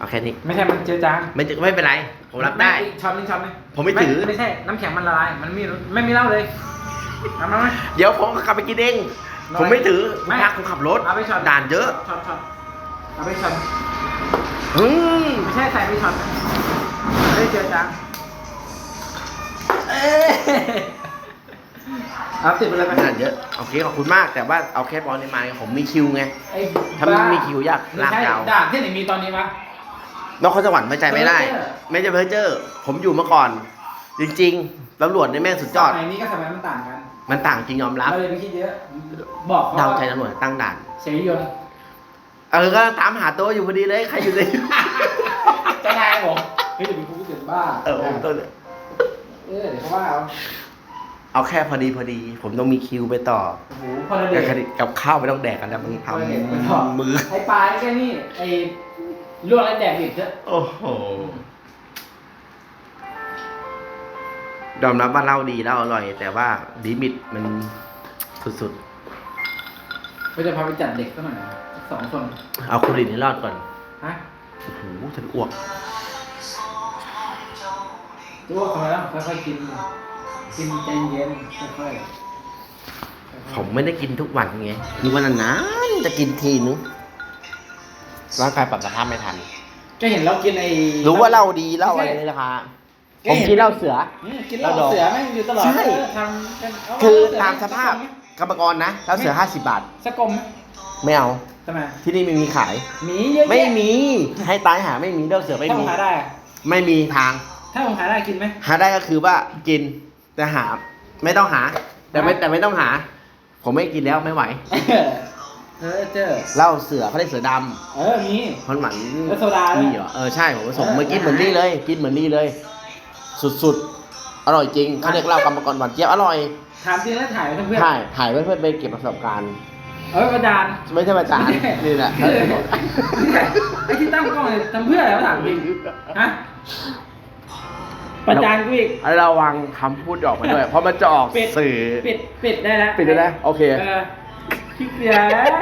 เอาแค่นี้ ไม่ใช่มันเจือจางไม่จะไม่เป็นไร ผมรับได้อีกช็อตนึงช็อตนึงผมไม่ถือ ไม่ใช่ น้ำแข็งมันละลาย มันไม่ไม่มีเหล้าเลยเอามาไหม เดี๋ยวผมขับไปกินเอง น้อยผมไม่ถือไม่พักผมขับรถ เอาไปช็อต ด่านเยอะช็อตช็อตเอาไปช็อตอืมไม่ใช่ใส่ไปช็อตไม่ได้เจือจางเอ้ยเอาติดไปเลยไหมด่านเยอะ โอเคขอบคุณมาก แต่ว่าเอาแค่ปริมาณผมมีคิวไง ไอ้ถ้ามันมีคิวยากไม่ลากใช่ยาว ด่านที่ไหนมีตอนนี้วะ นครสวรรค์ไม่ใจไม่ได้เพอเจอร์ไม่ใช่เพอเจอร์ ผมอยู่มาก่อน จริงๆตำรวจในแม่งสุดยอด สมัยนี้ก็สมัยมันต่างกัน มันต่างจริงยอมรับเราเลยไปคิดเยอะ บอกเขาดาวว่าใจตำรวจตั้งด่าน เสรียนต์เออก็ตามหาตัวอยู่พอดีเลยใครอยู่ในเจะนายผมเฮ้ยเดี๋ยวมีคุกเกิดบ้าเออผมต้นเออเดี๋ยวเขาว่าเอาเอาแค่พอดีพอดี ผมต้องมีคิวไปต่อโอ้โหพอละแต่เด็กคดีกับข้าวไม่ต้องแดกกันแล้วมึงทพอละเด็กมันบอกำมือ ไอ้ปลายแค่นี้ไอ้ ลวกแล้วแดกอีกเถอะโอ้โหยอมรับว่าเหล้าดีเหล้าอร่อย แต่ว่าลิมิตมันสุดก็จะพาไปจัดเด็กสักหน่อยสองคนๆ เอาคุณลินให้รอดก่อน ฮะโอ้โหฉันอ้วกตัวเขาแล้วค่อยๆกินกินใจเย็นค่อยๆผมไม่ได้กินทุกวันไงคือวันนานๆจะกินทีนึง ร่างกายปรับสภาพไม่ทัน ก็เห็นเรากินไอ้รู้ว่าเหล้าดีเหล้าอะไรในราคาผมกินเหล้าเสือ อืมกินเหล้าเสือแม่งอยู่ตลอดใช่ เออทำเป็นเคือเสืตามสภาพกรรมกรนะเหล้าเสือห้าสิบบาท สกมไหมไม่เอา ทำไมที่นี่ไม่มีขาย หมีเยอะแยะไม่มี ให้ตายหาไม่มีเหล้าเสือไม่ถ้าผมี มหาได้อะไม่มีทาง ถ้าผมหาได้กินไหม หาได้ก็คือว่ากินแต่หาไม่ต้องหา แต่ไม่แต่ไม่ต้องหา ผมไม่กินแล้วไม่ไหว เออเจอเหล้าเสือเขาเรียกเสือดเออมีำมันหวานแล้วโซดาด้วยมีเหรอเออใช่ผมผสมเออเมื่อกี้เหมือนนี่เลย กินเหมือนนี่เลย สุดๆ อร่อยจริงเขาเรียกเหล้ากรรมกรหวานเจี๊ยบอร่อยถามจริงแล้วถ่ายไว้เพื่อนถ่ายถ่ายไว้เพื่อไปเก็บประสบการณ์ เอออาจารย์ไม่ใช่ประจานนี่แหละเออไอ้ที่ตั้งกล้องเนี่ยทำเพื่ออะไรวะถามจริงฮะประจานกูอีกระวังคำพูดออกมาด้วย เพราะมันจะออกปิดสื่อปิดปิดได้แล้วปิดได้แล้วโอเค เออ Que piada!